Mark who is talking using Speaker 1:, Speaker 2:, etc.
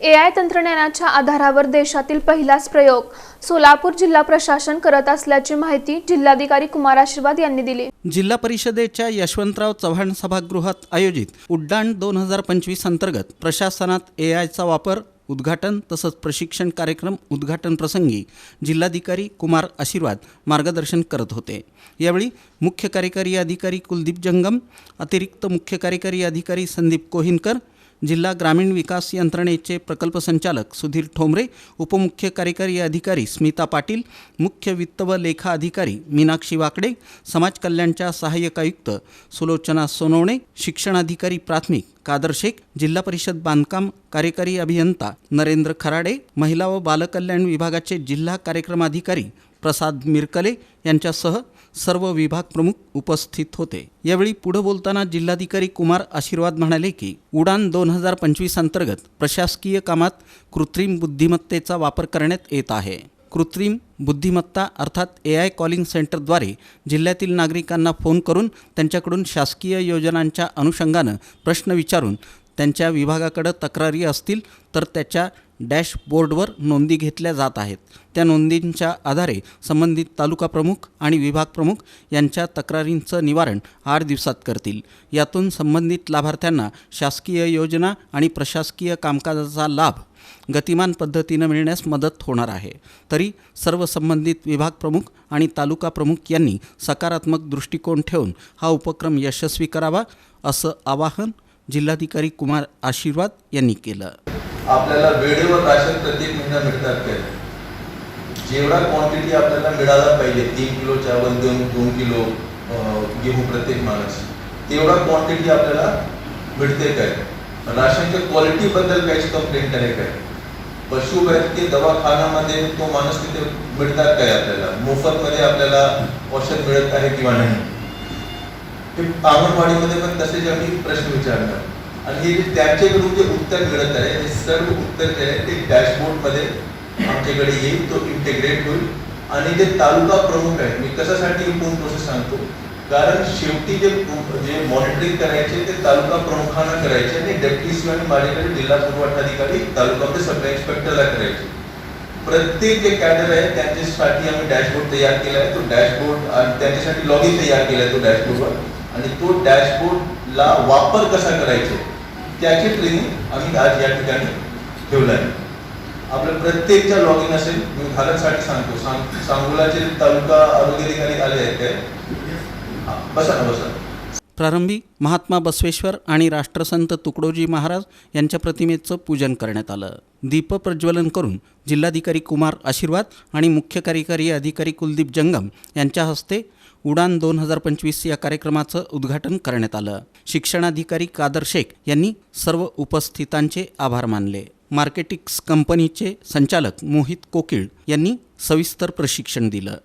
Speaker 1: ए I तंत्रज्ञानाच्या आधारावर देशातील पहिलाच प्रयोग सोलापूर जिल्हा प्रशासन करत असल्याची माहिती जिल्हाधिकारी कुमार आशीर्वाद यांनी दिली.
Speaker 2: जिल्हा परिषदेच्या यशवंतराव चव्हाण सभागृहात आयोजित उड्डाण दोन हजार पंचवीस अंतर्गत प्रशासनात ए आयचा वापर उद्घाटन तसंच प्रशिक्षण कार्यक्रम उद्घाटन प्रसंगी जिल्हाधिकारी कुमार आशीर्वाद मार्गदर्शन करत होते. यावेळी मुख्य कार्यकारी अधिकारी कुलदीप जंगम अतिरिक्त मुख्य कार्यकारी अधिकारी संदीप कोहिनकर जिल्हा ग्रामीण विकास यंत्रणेचे प्रकल्प संचालक सुधीर ठोंबरे उपमुख्य कार्यकारी अधिकारी स्मिता पाटील मुख्य वित्त व लेखा अधिकारी मीनाक्षी वाकडे समाज कल्याणच्या सहाय्यक आयुक्त सुलोचना सोनवणे शिक्षणाधिकारी प्राथमिक कादर शेख जिल्हा परिषद बांधकाम कार्यकारी अभियंता नरेंद्र खराडे महिला व बालकल्याण विभागाचे जिल्हा कार्यक्रमाधिकारी प्रसाद मिरकले यांच्यासह सर्व विभाग प्रमुख उपस्थित होते. यावेळी पुढे बोलताना जिल्हाधिकारी कुमार आशीर्वाद म्हणाले की उडान दोन हजार पंचवीस अंतर्गत प्रशासकीय कामात कृत्रिम बुद्धिमत्तेचा वापर करण्यात येत आहे. कृत्रिम बुद्धिमत्ता अर्थात ए आय कॉलिंग सेंटरद्वारे जिल्ह्यातील नागरिकांना फोन करून त्यांच्याकडून शासकीय योजनांच्या अनुषंगानं प्रश्न विचारून त्यांच्या विभागाकडं तक्रारी असतील तर त्याच्या डॅशबोर्डवर नोंदी घेतल्या जात आहेत. त्या नोंदींच्या आधारे संबंधित तालुका प्रमुख आणि विभाग प्रमुख यांच्या तक्रारींचं निवारण आठ दिवसात करतील. यातून संबंधित लाभार्थ्यांना शासकीय योजना आणि प्रशासकीय कामकाजाचा लाभ गतिमान पद्धतीनं मिळण्यास मदत होणार आहे. तरी सर्व संबंधित विभाग प्रमुख आणि तालुका प्रमुख यांनी सकारात्मक दृष्टिकोन ठेवून हा उपक्रम यशस्वी करावा असं आवाहन जिल्हाधिकारी कुमार आशीर्वाद यांनी केलं.
Speaker 3: आपल्याला वेळेवर राशन प्रत्येक महिना मिळतात काय जेवढा क्वांटिटी आपल्याला मिळाला पाहिजे तीन किलो चावल दोन दोन किलो गेहूं प्रत्येक माणूस तेवढा क्वांटिटी आपल्याला मिळते काय राशनच्या क्वालिटी बद्दल काहीच कंप्लेंट आहे काय पशुवैद्यकीय दवाखान्यामध्ये तो माणूस तिथे मिळतात काय आपल्याला? मोफत मध्ये आपल्याला औषध मिळत आहे किंवा नाही? ते अंगणवाडीमध्ये पण तसेच आम्ही प्रश्न विचारणार. आणि हे जे त्यांच्याकडून जे उत्तर मिळत आहे हे सर्व उत्तर जे आहे ते डॅशबोर्डमध्ये आमच्याकडे येईल तो इंटिग्रेट होईल. आणि जे तालुका प्रमुख आहे मी कशासाठी फोन प्रोसेस सांगतो? कारण शेवटी जे जे मॉनिटरिंग करायचे ते तालुका प्रमुखांना करायचे आणि डेप्युटी सी आणि माझ्याकडे जिल्हा पुरवठाधिकारी तालुकामध्ये सब इन्स्पेक्टरला करायचे. प्रत्येक जे कॅडर आहे त्यांच्यासाठी आम्ही डॅशबोर्ड तयार केला आहे. तो डॅशबोर्ड आणि त्यांच्यासाठी लॉग इन तयार केला आहे तो डॅशबोर्डवर आणि तो डॅशबोर्डला वापर कसा करायचा? त्याचे ट्रेनिंग आम्ही आज या ठिकाणी ठेवलं आहे. आपलं प्रत्येकच्या लॉग इन असेल मी घालकसाठी सांगतो. सांग सांगोलाचे तालुका आरोग्य अधिकारी आले आहेत काय बसा ना बसा.
Speaker 2: प्रारंभी महात्मा बसवेश्वर आणि राष्ट्रसंत तुकडोजी महाराज यांच्या प्रतिमेचं पूजन करण्यात आलं. दीपप्रज्वलन करून जिल्हाधिकारी कुमार आशीर्वाद आणि मुख्य कार्यकारी अधिकारी कुलदीप जंगम यांच्या हस्ते उडान दोन हजार पंचवीस या कार्यक्रमाचं उद्घाटन करण्यात आलं. शिक्षणाधिकारी कादर शेख यांनी सर्व उपस्थितांचे आभार मानले. मार्केटिक्स कंपनीचे संचालक मोहित कोकिळ यांनी सविस्तर प्रशिक्षण दिलं.